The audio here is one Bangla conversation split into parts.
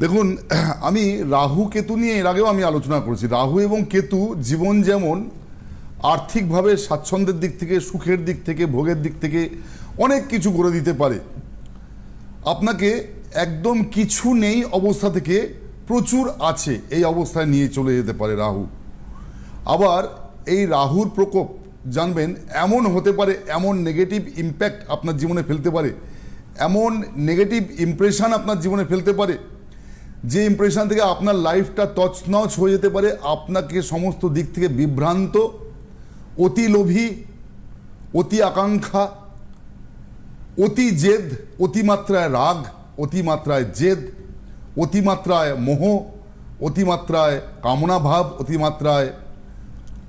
দেখুন, আমি রাহু কেতু নিয়ে এর আগেও আমি আলোচনা করেছি। রাহু এবং কেতু জীবন যেমন আর্থিকভাবে স্বাচ্ছন্দ্যের দিক থেকে, সুখের দিক থেকে, ভোগের দিক থেকে অনেক কিছু করে দিতে পারে। আপনাকে একদম কিছু নেই অবস্থা থেকে প্রচুর আছে এই অবস্থায় নিয়ে চলে যেতে পারে রাহু। আবার এই রাহুর প্রকোপ, জানবেন, এমন হতে পারে, এমন নেগেটিভ ইম্প্যাক্ট আপনার জীবনে ফেলতে পারে, এমন নেগেটিভ ইমপ্রেশন আপনার জীবনে ফেলতে পারে যে ইমপ্রেশন থেকে আপনার লাইফটা তছনছ হয়ে যেতে পারে, আপনাকে সমস্ত দিক থেকে বিভ্রান্ত, অতি লোভী, অতি আকাঙ্ক্ষা, অতি জেদ অতিমাত্রায় রাগ অতিমাত্রায় জেদ অতিমাত্রায় মোহ অতিমাত্রায় কামনা ভাব অতিমাত্রায়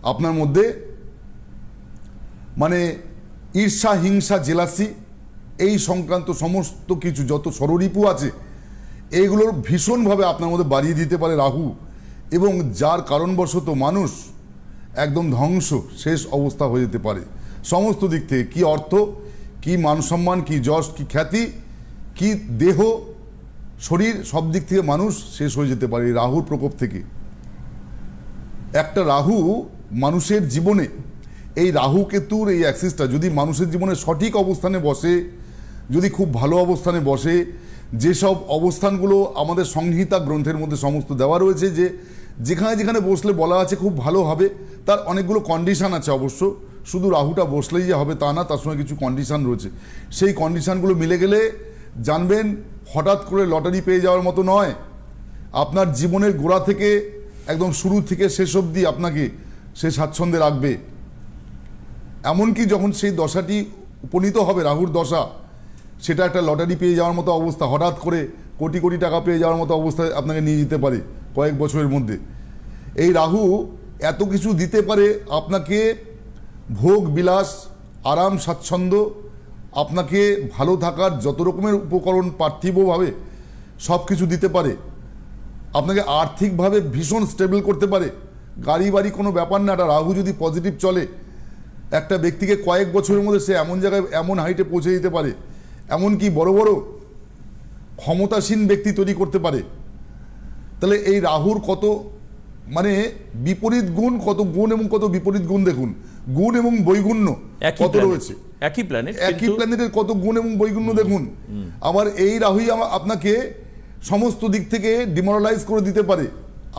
আপনার মধ্যে মানে ঈর্ষা, হিংসা, জেলাসি, এই সংক্রান্ত সমস্ত কিছু যত ষড়রিপু আছে এইগুলোর ভীষণভাবে আপনার মধ্যে বাড়িয়ে দিতে পারে রাহু। এবং যার কারণবশত মানুষ একদম ধ্বংস, শেষ অবস্থা হয়ে যেতে পারে। সমস্ত দিক থেকে কি অর্থ, কি মানসম্মান, কি যশ, কি খ্যাতি, কি দেহ, শরীর, সব দিক থেকে মানুষ শেষ হয়ে যেতে পারে রাহুর প্রকোপ থেকে। একটা রাহু মানুষের জীবনে, এই রাহু কেতুর এই অ্যাক্সিসটা যদি মানুষের জীবনে সঠিক অবস্থানে বসে, যদি খুব ভালো অবস্থানে বসে যেসব অবস্থানগুলো আমাদের সংহিতা গ্রন্থের মধ্যে সমস্ত দেওয়া রয়েছে যে যেখানে যেখানে বসলে বলা আছে খুব ভালো হবে, তার অনেকগুলো কন্ডিশান আছে অবশ্য। শুধু রাহুটা বসলেই যে হবে তা না, তার সঙ্গে কিছু কন্ডিশন রয়েছে। সেই কন্ডিশনগুলো মিলে গেলে জানবেন, হঠাৎ করে লটারি পেয়ে যাওয়ার মতো নয়। আপনার জীবনের গোড়া থেকে, একদম শুরু থেকে শেষ অবধি আপনাকে সে স্বাচ্ছন্দ্যে রাখবে। এমনকি যখন সেই দশাটি উপনীত হবে, রাহুর দশা সেটা একটা লটারি পেয়ে যাওয়ার মতো অবস্থা। হঠাৎ করে কোটি কোটি টাকা পেয়ে যাওয়ার মতো অবস্থায় আপনাকে নিয়ে যেতে পারে কয়েক বছরের মধ্যে। এই রাহু এত কিছু দিতে পারে, আপনাকে ভোগ, বিলাস, আরাম, স্বাচ্ছন্দ্য, আপনাকে ভালো থাকার যত রকমের উপকরণ পার্থিবভাবে সব কিছু দিতে পারে। আপনাকে আর্থিকভাবে ভীষণ স্টেবল করতে পারে। গাড়ি বাড়ি কোনো ব্যাপার না, একটা রাহু যদি পজিটিভ চলে, একটা ব্যক্তিকে কয়েক বছরের মধ্যে সে এমন জায়গায়, এমন হাইটে পৌঁছে দিতে পারে। এমনকি বড় বড় ক্ষমতাসীন ব্যক্তি তৈরি করতে পারে। তাহলে এই রাহুর কত মানে বিপরীত গুণ কত গুণ এবং কত বিপরীত গুণ দেখুন। গুণ এবং বৈগুণ্য কত রয়েছে। একই প্ল্যানেট একই প্ল্যানেটের কত গুণ এবং বৈগুণ্য দেখুন। আবার এই রাহুই আপনাকে সমস্ত দিক থেকে ডিমোরালাইজ করে দিতে পারে।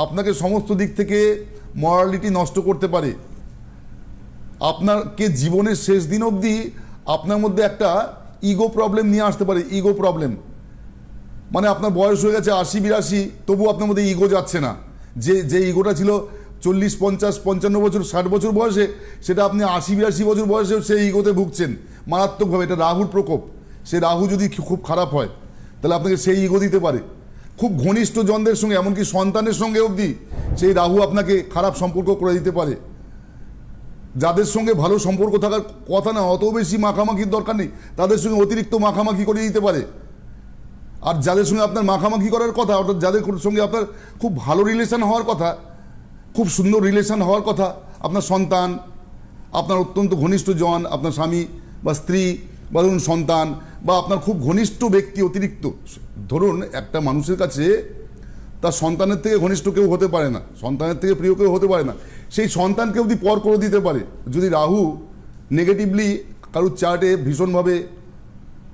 আপনাকে সমস্ত দিক থেকে মরালিটি নষ্ট করতে পারে। আপনাকে জীবনের শেষ দিন অবধি আপনার মধ্যে একটা ইগো প্রবলেম নিয়ে আসতে পারে ইগো প্রবলেম মানে আপনার বয়স হয়ে গেছে আশি, বিরাশি তবু আপনার মধ্যে ইগো যাচ্ছে না। যে যে ইগোটা ছিল চল্লিশ, পঞ্চাশ, পঞ্চান্ন বছর, ষাট বছর বয়সে, সেটা আপনি আশি, বিরাশি বছর বয়সে সেই ইগোতে ভুগছেন। মারাত্মকভাবে এটা রাহুর প্রকোপ। সে রাহু যদি খুব খারাপ হয়, তাহলে আপনাকে সেই ইগো দিতে পারে। খুব ঘনিষ্ঠ জনদের সঙ্গে, এমনকি সন্তানের সঙ্গে অবধি, সেই রাহু আপনাকে খারাপ সম্পর্ক করে দিতে পারে। যাদের সঙ্গে ভালো সম্পর্ক থাকার কথা না, অত বেশি মাখামাখির দরকার নেই। তাদের সঙ্গে অতিরিক্ত মাখামাখি করে দিতে পারে। আর যাদের সঙ্গে আপনার মাখামাখি করার কথা, অর্থাৎ যাদের সঙ্গে আপনার খুব ভালো রিলেশান হওয়ার কথা, খুব সুন্দর রিলেশন হওয়ার কথা, আপনার সন্তান, আপনার অত্যন্ত ঘনিষ্ঠ জন, আপনার স্বামী বা স্ত্রী বা ধরুন সন্তান বা আপনার খুব ঘনিষ্ঠ ব্যক্তি অতিরিক্ত, ধরুন একটা মানুষের কাছে তার সন্তানের থেকে ঘনিষ্ঠ কেউ হতে পারে না, সন্তানের থেকে প্রিয় কেউ হতে পারে না। সেই সন্তানকে অবধি পর করে দিতে পারে, যদি রাহু নেগেটিভলি কারুর চার্টে ভীষণভাবে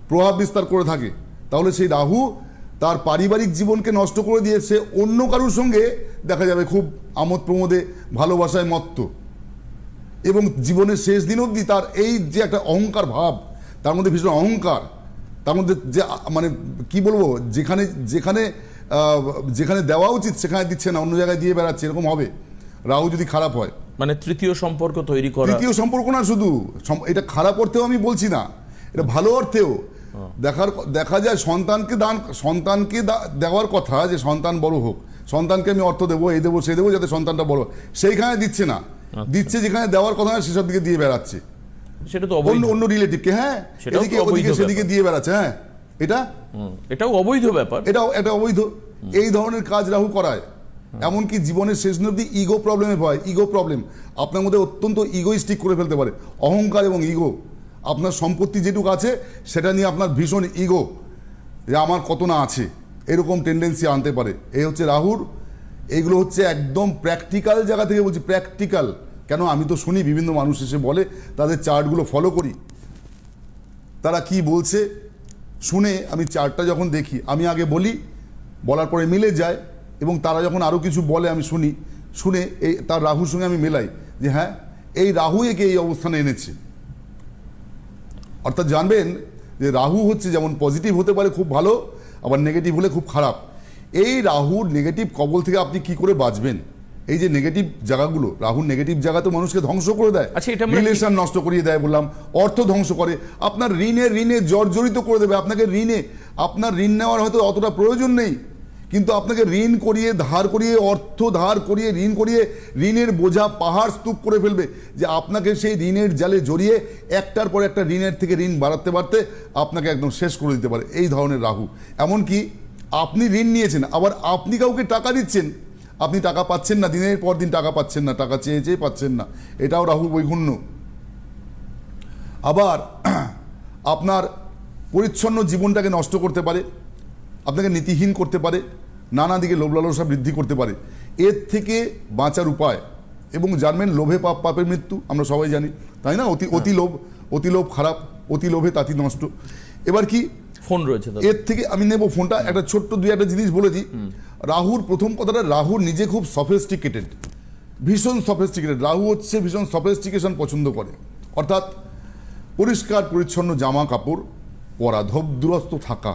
প্রভাব বিস্তার করে থাকে, তাহলে সেই রাহু তার পারিবারিক জীবনকে নষ্ট করে দিয়ে সে অন্য কারুর সঙ্গে দেখা যাবে খুব আমোদ প্রমোদে, ভালোবাসায় মত্ত। এবং জীবনের শেষ দিন অবধি তার এই যে একটা অহংকার ভাব, তার মধ্যে ভীষণ অহংকার, তার মধ্যে যে মানে কি বলব, যেখানে যেখানে যেখানে দেওয়া উচিত সেখানে দিচ্ছে না, অন্য জায়গায় দিয়ে বেড়াচ্ছে, এরকম হবে। রাহু যদি খারাপ হয়। মানে তৃতীয় সম্পর্ক তৈরি করা। তৃতীয় সম্পর্ক না শুধু এটা খারাপ অর্থেও আমি বলছি না এটা ভালো অর্থেও। দেখার দেখা যায় সন্তানকে দান সন্তানকে দেওয়ার কথা যে সন্তান বড় হোক সন্তানকে আমি অর্থ দেবো এই দেবো সেই দেবো যাতে সন্তানটা বড়। সেইখানে দিচ্ছে না। দিচ্ছে যেখানে দেওয়ার কথা না সেসব দিকে দিয়ে বেড়াচ্ছে। সেটা তো অন্য অবৈধ অন্য রিলেটিভকে হ্যাঁ এদিকে ওদিকে সেদিকে। দিয়ে বেড়াচ্ছে হ্যাঁ এটা? এটাও অবৈধ ব্যাপার। এটাও এটা অবৈধ। এই ধরনের কাজ রাহু করায়। এমনকি জীবনের শেষ অবধি ইগো প্রবলেমে ভয় ইগো প্রবলেম আপনার মধ্যে অত্যন্ত ইগোইস্টিক করে ফেলতে পারে। অহংকার এবং ইগো আপনার সম্পত্তি যেটুকু আছে, সেটা নিয়ে আপনার ভীষণ ইগো যে আমার কত না আছে। এরকম টেন্ডেন্সি আনতে পারে। এই হচ্ছে রাহুর। এইগুলো হচ্ছে একদম প্র্যাকটিক্যাল জায়গা থেকে বলছি প্র্যাকটিক্যাল কেন? আমি তো শুনি বিভিন্ন মানুষ এসে বলে, তাদের চার্টগুলো ফলো করি। তারা কি বলছে? শুনে আমি চার্টটা যখন দেখি, আমি আগে বলি, বলার পরে মিলে যায়। এবং তারা যখন আরও কিছু বলে আমি শুনি শুনে এই তার রাহুর সঙ্গে আমি মেলাই যে হ্যাঁ এই রাহু একে এই অবস্থানে এনেছে। অর্থাৎ জানবেন যে রাহু হচ্ছে যেমন পজিটিভ হতে পারে খুব ভালো আবার নেগেটিভ হলে খুব খারাপ। এই রাহুর নেগেটিভ কবল থেকে আপনি কি করে বাঁচবেন? এই যে নেগেটিভ জায়গাগুলো রাহুর নেগেটিভ জায়গা তো মানুষকে ধ্বংস করে দেয়। আচ্ছা, এটা রিলেশন নষ্ট করিয়ে দেয় বললাম অর্থ ধ্বংস করে। আপনার ঋণে ঋণে জর্জরিত করে দেবে। আপনাকে ঋণে আপনার ঋণ নেওয়ার হয়তো অতটা প্রয়োজন নেই। কিন্তু আপনাকে ঋণ করিয়ে, ধার করিয়ে, অর্থ ধার করিয়ে, ঋণ করিয়ে ঋণের বোঝা পাহাড় স্তূপ করে ফেলবে যে আপনাকে সেই ঋণের জালে জড়িয়ে একটার পর একটা ঋণের থেকে ঋণ বাড়াতে বাড়তে আপনাকে একদম শেষ করে দিতে পারে এই ধরনের রাহু। এমনকি আপনি ঋণ নিয়েছেন, আবার আপনি কাউকে টাকা দিচ্ছেন, আপনি টাকা পাচ্ছেন না, দিনের পর দিন টাকা পাচ্ছেন না, টাকা চেয়ে চেয়ে পাচ্ছেন না। এটাও রাহু বৈগুণ্য আবার আপনার পরিচ্ছন্ন জীবনটাকে নষ্ট করতে পারে আপনাকে নীতিহীন করতে পারে নানা দিকে লোভ লালসা বৃদ্ধি করতে পারে। এর থেকে বাঁচার উপায় এবং জানবেন লোভে পাপ পাপের মৃত্যু আমরা সবাই জানি তাই না? অতি অতি লোভ অতি লোভ খারাপ অতি লোভে তাতি নষ্ট। এবার কি? ফোন রয়েছে এর থেকে আমি নেব ফোনটা। একটা ছোট্ট দুই একটা জিনিস বলে দিই রাহুর প্রথম কথাটা রাহু নিজে খুব সফেস্টিকেটেড ভীষণ সফেস্টিকেটেড রাহু হচ্ছে ভীষণ সফেস্টিকেশন পছন্দ করে। অর্থাৎ পরিষ্কার পরিচ্ছন্ন জামা কাপড় পরা ধপ দুরস্ত থাকা।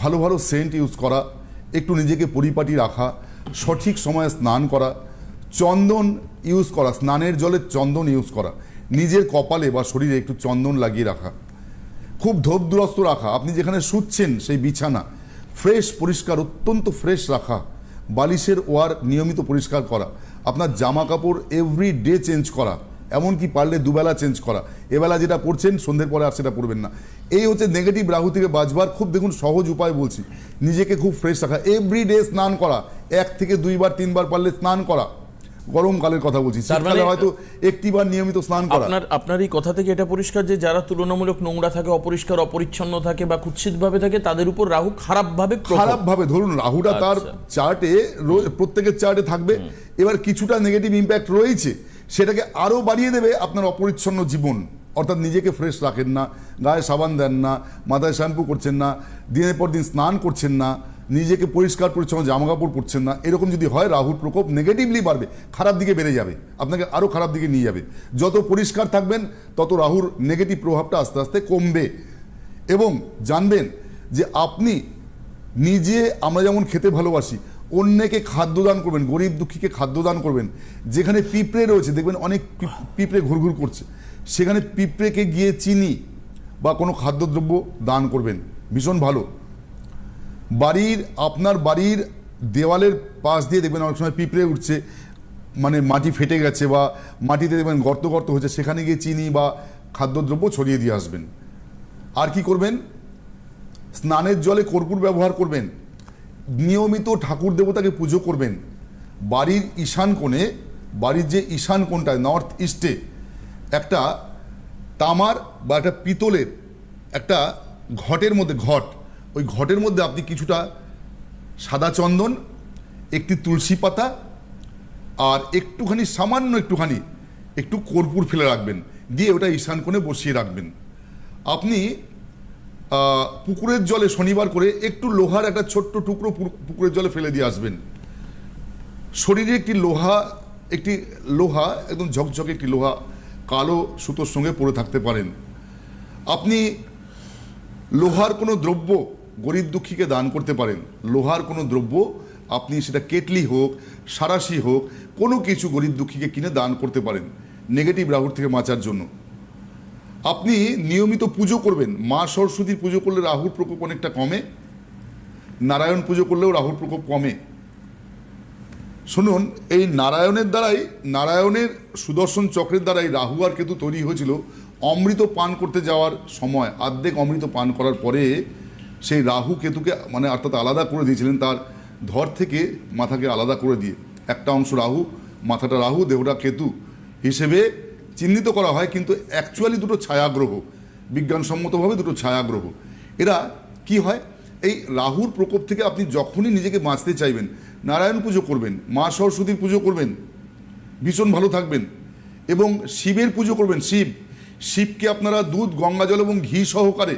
ভালো ভালো সেন্ট ইউজ করা, একটু নিজেকে পরিপাটি রাখা, সঠিক সময়ে স্নান করা, চন্দন ইউজ করা, স্নানের জলে চন্দন ইউজ করা, নিজের কপালে বা শরীরে একটু চন্দন লাগিয়ে রাখা, খুব ধোপ দুরস্ত রাখা, আপনি যেখানে শুচ্ছেন সেই বিছানা, ফ্রেশ পরিষ্কার, অত্যন্ত ফ্রেশ রাখা, বালিশের ওয়ার নিয়মিত পরিষ্কার করা, আপনার জামা কাপড় এভরি ডে চেঞ্জ করা এমনকি পারলে দুবেলা চেঞ্জ করা। এবেলা যেটা পড়ছেন সন্ধ্যের পরে আর সেটা পড়বেন না। এই হচ্ছে নেগেটিভ রাহু থেকে বাঁচবার খুব দেখুন সহজ উপায় বলছি। নিজেকে খুব ফ্রেশ রাখা। এভরি ডে স্নান করা। এক থেকে দুইবার তিনবার পারলে স্নান করা। গরমকালের কথা বলছি। মানে- শীতকালে হয়তো একটিবার নিয়মিত স্নান করা। আপনার আপনার এই কথা থেকে এটা পরিষ্কার যে যারা তুলনামূলক নোংরা থাকে অপরিষ্কার অপরিচ্ছন্ন থাকে বা কুৎসিতভাবে থাকে তাদের উপর রাহু খারাপভাবে প্রভাব। খারাপ ভাবে ধরুন রাহুটা তার আচ্ছা। চার্টে প্রত্যেকের চার্টে থাকবে। এবার কিছুটা নেগেটিভ ইম্প্যাক্ট রয়েছে। সেটাকে আরও বাড়িয়ে দেবে আপনার অপরিচ্ছন্ন জীবন। অর্থাৎ নিজেকে ফ্রেশ রাখেন না, গায়ে সাবান দেন না, মাথায় শ্যাম্পু করছেন না, দিনের পর দিন স্নান করছেন না, নিজেকে পরিষ্কার পরিচ্ছন্ন জামা কাপড় পরছেন না। এরকম যদি হয়, রাহুর প্রকোপ নেগেটিভলি বাড়বে, খারাপ দিকে বেড়ে যাবে, আপনাকে আরও খারাপ দিকে নিয়ে যাবে। যত পরিষ্কার থাকবেন, তত রাহুর নেগেটিভ প্রভাবটা আস্তে আস্তে কমবে। এবং জানবেন যে আপনি নিজে আমরা যেমন খেতে ভালোবাসি অন্যকে খাদ্যদান করবেন, গরিব দুঃখীকে খাদ্যদান করবেন। যেখানে পিঁপড়ে রয়েছে, দেখবেন অনেক পিপ- পিঁপড়ে ঘুরঘুর করছে। সেখানে পিঁপড়েকে গিয়ে চিনি বা কোনো খাদ্যদ্রব্য দান করবেন। ভীষণ ভালো। বাড়ির, আপনার বাড়ির দেওয়ালের পাশ দিয়ে দেখবেন অনেক সময় পিঁপড়ে উঠছে মানে মাটি ফেটে গেছে বা মাটিতে দেখবেন গর্ত গর্ত হচ্ছে, সেখানে গিয়ে চিনি বা খাদ্যদ্রব্য ছড়িয়ে দিয়ে আসবেন। আর কি করবেন? স্নানের জলে কর্পূর ব্যবহার করবেন। নিয়মিত ঠাকুর দেবতাকে পুজো করবেন। বাড়ির ঈশান কোণে, বাড়ির যে ঈশান কোণটা নর্থ ইস্টে একটা তামার বা একটা পিতলের একটা ঘটের মধ্যে, ঘট। ওই ঘটের মধ্যে আপনি কিছুটা সাদা চন্দন, একটি তুলসী পাতা, আর একটুখানি, সামান্য একটুখানি, একটু কর্পূর ফেলে রাখবেন। দিয়ে ওটা ঈশান কোণে বসিয়ে রাখবেন। আপনি পুকুরের জলে শনিবার করে একটু লোহার একটা ছোট্ট টুকরো পুকুরের জলে ফেলে দিয়ে আসবেন। শরীরে একটি লোহা একটি লোহা, একদম ঝকঝকে একটি লোহা কালো সুতোর সঙ্গে পরে থাকতে পারেন। আপনি লোহার কোনো দ্রব্য গরিব দুঃখীকে দান করতে পারেন। লোহার কোনো দ্রব্য আপনি সেটা কেটলি হোক, সারাশি হোক, কোনো কিছু গরিব দুঃখীকে কিনে দান করতে পারেন। নেগেটিভ রাহুর থেকে বাঁচার জন্য। আপনি নিয়মিত পুজো করবেন। মা সরস্বতীর পুজো করলে রাহুর প্রকোপ অনেকটা কমে। নারায়ণ পুজো করলেও রাহুর প্রকোপ কমে। শুনুন, এই নারায়ণের দ্বারাই, নারায়ণের সুদর্শন চক্রের দ্বারাই রাহু আর কেতু তৈরি হয়েছিল অমৃত পান করতে যাওয়ার সময়। আর্ধেক অমৃত পান করার পরে সেই রাহু কেতুকে মানে অর্থাৎ আলাদা করে দিয়েছিলেন তার ধর থেকে মাথাকে আলাদা করে দিয়ে। একটা অংশ রাহু, মাথাটা রাহু, দেহটা কেতু হিসেবে চিহ্নিত করা হয়, কিন্তু অ্যাকচুয়ালি দুটো ছায়াগ্রহ, বিজ্ঞানসম্মতভাবে দুটো ছায়াগ্রহ। এরা কি হয়? এই রাহুর প্রকোপ থেকে আপনি যখনই নিজেকে বাঁচতে চাইবেন, নারায়ণ পুজো করবেন, মা সরস্বতীর পুজো করবেন, ভীষণ ভালো থাকবেন, এবং শিবের পুজো করবেন, শিব। শিবকে আপনারা দুধ, গঙ্গা জল এবং ঘি সহকারে,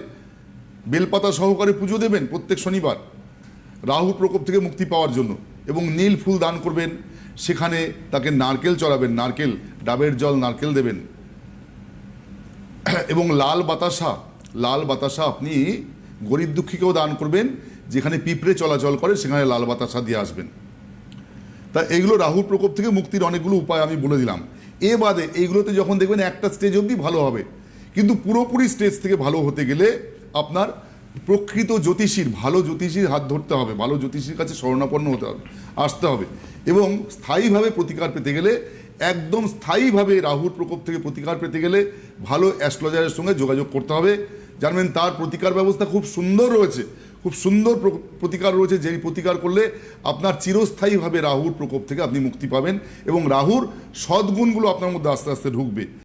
বেলপাতা সহকারে পুজো দেবেন প্রত্যেক শনিবার রাহু প্রকোপ থেকে মুক্তি পাওয়ার জন্য। এবং নীল ফুল দান করবেন। সেখানে তাকে নারকেল চড়াবেন, নারকেল, ডাবের জল, নারকেল দেবেন। এবং লাল বাতাসা লাল বাতাসা আপনি গরিব দুঃখীকেও দান করবেন, যেখানে পিঁপড়ে চলাচল করে, সেখানে লাল বাতাসা দিয়ে আসবেন। তা এইগুলো রাহুর প্রকোপ থেকে মুক্তির অনেকগুলো উপায় আমি বলে দিলাম। এ বাদে এইগুলোতে যখন দেখবেন একটা স্টেজ অবধি ভালো হবে। কিন্তু পুরোপুরি স্টেজ থেকে ভালো হতে গেলে আপনার প্রকৃত জ্যোতিষীর, ভালো জ্যোতিষীর হাত ধরতে হবে, ভালো জ্যোতিষীর কাছে শরণাপন্ন হতে হবে, আসতে হবে। এবং স্থায়ীভাবে প্রতিকার পেতে গেলে, একদম স্থায়ীভাবে রাহুর প্রকোপ থেকে প্রতিকার পেতে গেলে ভালো অ্যাস্ট্রোলজারের সঙ্গে যোগাযোগ করতে হবে। জানবেন তার প্রতিকার ব্যবস্থা খুব সুন্দর রয়েছে, খুব সুন্দর প্রতিকার রয়েছে, যেই প্রতিকার করলে আপনার চিরস্থায়ীভাবে রাহুর প্রকোপ থেকে আপনি মুক্তি পাবেন এবং রাহুর সদ্গুণগুলো আপনার মধ্যে আস্তে আস্তে ঢুকবে।